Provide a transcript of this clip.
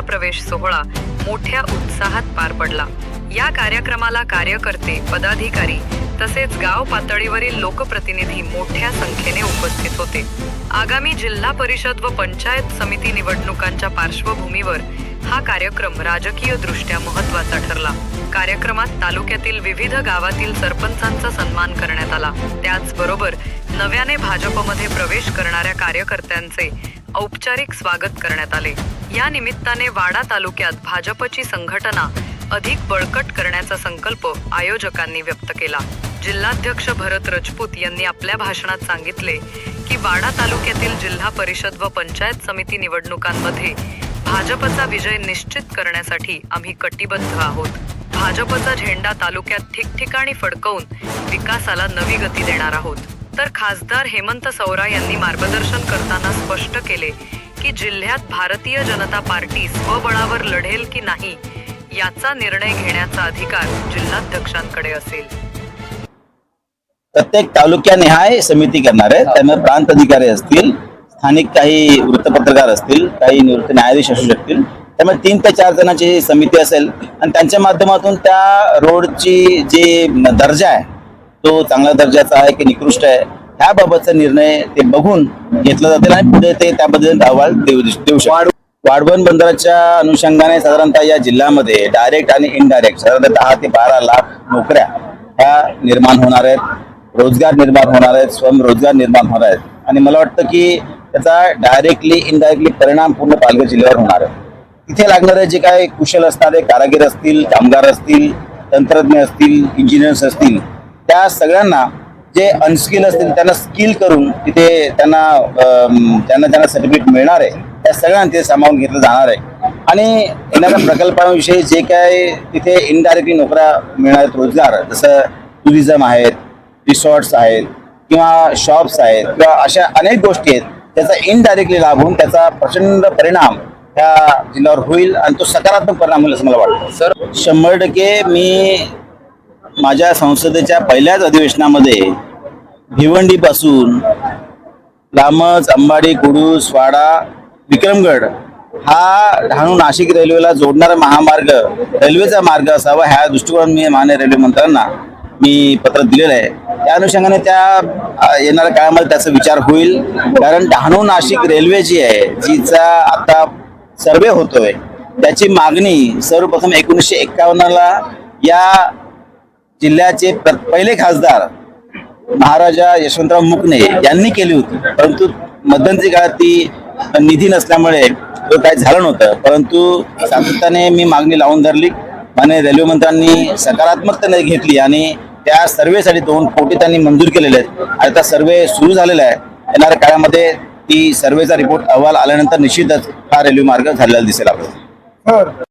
प्रवेश सोहळा मोठ्या उत्साहात पार पडला. या कार्यक्रमाला कार्यकर्ते पदाधिकारी तसेच गाव पातळीवरील लोकप्रतिनिधी मोठ्या संख्येने उपस्थित होते. आगामी जिल्हा परिषद व पंचायत समिती निवडणुकांच्या पार्श्वभूमीवर हा कार्यक्रम राजकीय दृष्ट्या महत्त्वाचा ठरला. कार्यक्रमात तालुक्यातील विविध गावातील सरपंचांचा सन्मान करण्यात आला. त्याचबरोबर नव्याने भाजपमध्ये प्रवेश करणाऱ्या कार्यकर्त्यांचे औपचारिक स्वागत करण्यात आले. या निमित्ताने वाडा तालुक्यात भाजपची संघटना अधिक बळकट करण्याचा संकल्प आयोजकांनी व्यक्त केला. जिल्हाध्यक्ष भरत रजपूत यांनी आपल्या भाषणात सांगितले की वाडा तालुक्यातील जिल्हा परिषद व पंचायत समिती निवडणुकांमध्ये भाजपचा विजय निश्चित करण्यासाठी आम्ही कटिबद्ध आहोत. भाजपचा झेंडा तालुक्यात ठिकठिकाणी फडकवून विकासाला नवी गती देणार आहोत. तर खासदार हेमंत सौरा यांनी मार्गदर्शन करताना स्पष्ट केले की जिल्ह्यात भारतीय जनता पार्टी स्वबळावर लढेल की नाही याचा निर्णय घेण्याचा अधिकार जिल्हाध्यक्षांकडे असेल. प्रत्येक तालुक्यानिहाय समिती करणार आहे. त्यामुळे प्रांत अधिकारी असतील स्थानिक काही वृत्तपत्रकार असतील काही निवृत्त न्यायाधीश असू शकतील. त्यामुळे तीन ते चार जणांची समिती असेल. आणि त्यांच्या माध्यमातून त्या रोडची जे दर्जा आहे तो चांगल्या दर्जाचा आहे की निकृष्ट आहे ह्याबाबतचा निर्णय ते बघून घेतला जातील आणि पुढे ते त्या पद्धतीने अहवाल देऊ देऊ शकतात वाढवण बंदराच्या अनुषंगाने साधारणतः या जिल्ह्यामध्ये डायरेक्ट आणि इनडायरेक्ट साधारणतः दहा ते बारा लाख नोकऱ्या ह्या निर्माण होणार आहेत रोजगार निर्माण होणार आहेत स्वयंरोजगार निर्माण होणार आहेत. आणि मला वाटतं की त्याचा डायरेक्टली इनडायरेक्टली परिणाम पूर्ण पालघर जिल्ह्यावर होणार आहे. तिथे लागणारे जे काय कुशल असणारे कारागीर असतील कामगार असतील तंत्रज्ञ असतील इंजिनियर्स असतील त्या सगळ्यांना जे अनस्किल असतील त्यांना स्किल करून तिथे त्यांना त्यांना त्यांना सर्टिफिकेट मिळणार आहे. त्या सगळ्यांना तिथे सामावून घेतलं जाणार आहे. आणि येणाऱ्या प्रकल्पाविषयी जे काय तिथे इनडायरेक्टली नोकऱ्या मिळणार आहेत रोजगार जसं टुरिझम आहेत रिसॉर्ट्स आहेत किंवा शॉप्स आहेत किंवा अशा अनेक गोष्टी आहेत त्याचा इनडायरेक्टली लाभ होऊन त्याचा प्रचंड परिणाम त्या जिल्ह्यावर होईल आणि तो सकारात्मक परिणाम होईल असं मला वाटतं. सर शंभर टक्के मी माझ्या संसदेच्या पहिल्याच अधिवेशनामध्ये भिवंडीपासून लांबच अंबाडी कुडूस वाडा विक्रमगड हा डहाणू नाशिक रेल्वेला जोडणारा महामार्ग रेल्वेचा मार्ग असावा ह्या दृष्टिकोन मी मान्य रेल्वे मंत्र्यांना. मी पत्र दिलेलं आहे. त्या अनुषंगाने त्या येणाऱ्या काळामध्ये त्याचा विचार होईल. कारण डहाणू नाशिक रेल्वे जी आहे जिचा आता सर्वे होतोय त्याची मागणी सर्वप्रथम एकोणीसशे एक्कावन्नला या जिल्ह्याचे पहिले खासदार महाराजा यशवंतराव मुकणे यांनी केली होती. परंतु मध्यंतरी काळात ती निधी नसल्यामुळे तो काही झालं नव्हतं. परंतु सातत्याने मी मागणी लावून धरली. आणि रेल्वे मंत्र्यांनी सकारात्मकतेने घेतली आणि त्या सर्वेसाठी दोन कोटी त्यांनी मंजूर केलेले आहेत. आणि आता सर्वे सुरू झालेला आहे. येणाऱ्या काळामध्ये ती सर्वेचा रिपोर्ट अहवाल आल्यानंतर निश्चितच हा रेल्वे मार्ग झालेला दिसेल आपल्याला.